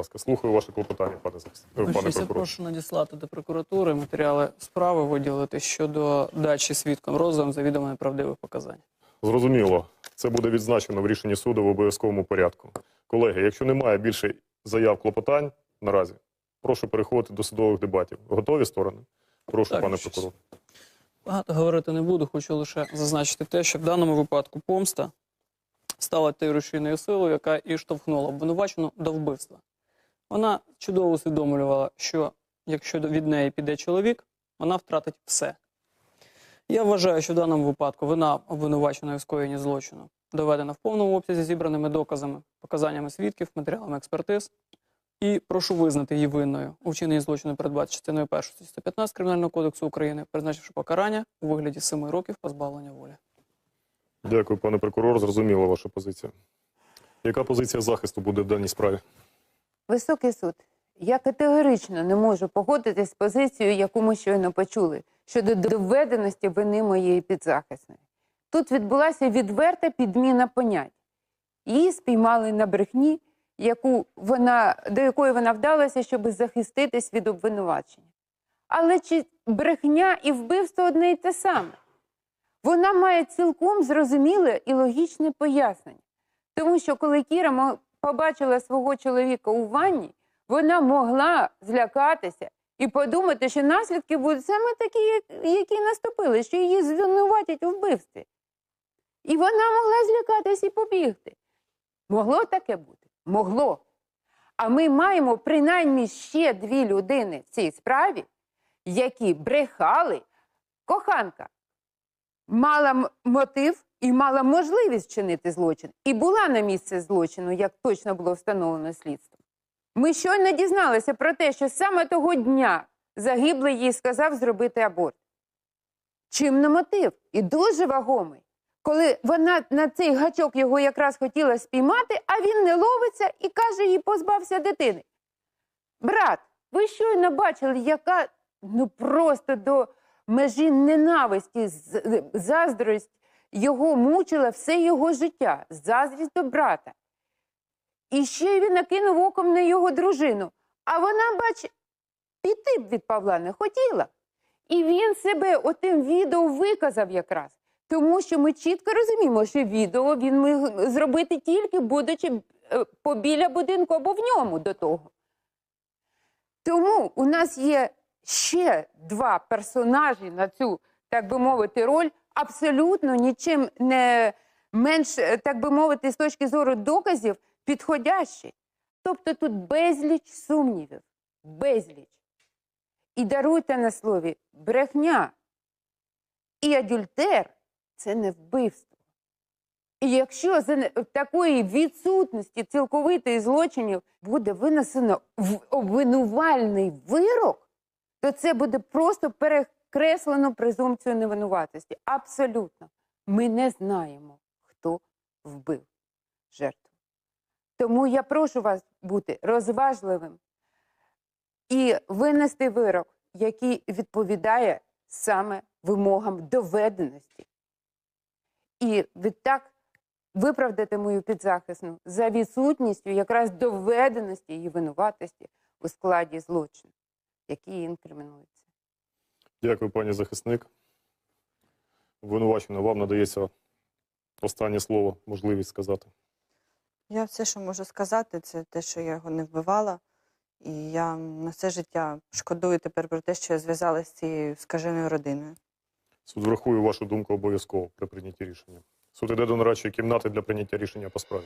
ласка, слухаю ваше клопотання, пане е, пане я прокурор. прошу надіслати до прокуратури матеріали справи виділити щодо дачі свідкам розум завідомо неправдивих показань. Зрозуміло, це буде відзначено в рішенні суду в обов'язковому порядку. Колеги, якщо немає більше заяв клопотань наразі, прошу переходити до судових дебатів. Готові сторони? Прошу, Так, пане щось. прокурор. Багато говорити не буду, хочу лише зазначити те, що в даному випадку помста стала тією рушійною силою, яка і штовхнула обвинувачену до вбивства. Вона чудово усвідомлювала, що якщо від неї піде чоловік, вона втратить все. Я вважаю, що в даному випадку вина обвинуваченої в скоєнні злочину доведена в повному обсязі зібраними доказами, показаннями свідків, матеріалами експертиз. І прошу визнати її винною у вчиненні злочину передбачити частиною 1 статті 115 Кримінального кодексу України, призначивши покарання у вигляді 7 років позбавлення волі. Дякую, пане прокурор. Зрозуміла ваша позиція. Яка позиція захисту буде в даній справі? Високий суд, я категорично не можу погодитись з позицією, яку ми щойно почули, щодо доведеності вини моєї підзахисної. Тут відбулася відверта підміна понять. Її спіймали на брехні, яку вона, до якої вона вдалася, щоб захиститись від обвинувачення. Але чи брехня і вбивство одне й те саме? Вона має цілком зрозуміле і логічне пояснення. Тому що коли Кіра побачила свого чоловіка у ванні, вона могла злякатися і подумати, що наслідки будуть саме такі, які наступили, що її звинуватять у вбивстві. І вона могла злякатись і побігти. Могло таке бути? Могло. А ми маємо принаймні ще дві людини в цій справі, які брехали. Коханка мала мотив і мала можливість вчинити злочин, і була на місці злочину, як точно було встановлено слідством. Ми щойно дізналися про те, що саме того дня загиблий їй сказав зробити аборт. Чим не мотив? І дуже вагомий. Коли вона на цей гачок його якраз хотіла спіймати, а він не ловиться і каже, їй позбався дитини. Брат, ви щойно бачили, яка ну просто до межі ненависті, заздрість його мучила все його життя, заздрість до брата. І ще він накинув оком на його дружину. А вона, бач, піти б від Павла не хотіла. І він себе отим відео виказав якраз. Тому що ми чітко розуміємо, що відео він міг зробити тільки будучи е, побіля будинку або в ньому до того. Тому у нас є ще два персонажі на цю, так би мовити, роль, абсолютно нічим не менш, е, так би мовити, з точки зору доказів підходящі. Тобто тут безліч сумнівів, безліч. І даруйте на слові брехня і адюльтер це не вбивство. І якщо за такої відсутності цілковитої злочинів буде винесено обвинувальний вирок, то це буде просто перекреслено презумпцію невинуватості. Абсолютно. Ми не знаємо, хто вбив жертву. Тому я прошу вас бути розважливим і винести вирок, який відповідає саме вимогам доведеності. І відтак виправдати мою підзахисну за відсутністю якраз доведеності її винуватості у складі злочину, який інкримінується. Дякую, пані захисник. Обвинувачено, вам надається останнє слово, можливість сказати. Я все, що можу сказати, це те, що я його не вбивала. І я на все життя шкодую тепер про те, що я зв'язалася з цією скаженою родиною. Суд врахує вашу думку обов'язково при прийнятті рішення. Суд іде до нарадчої кімнати для прийняття рішення по справі.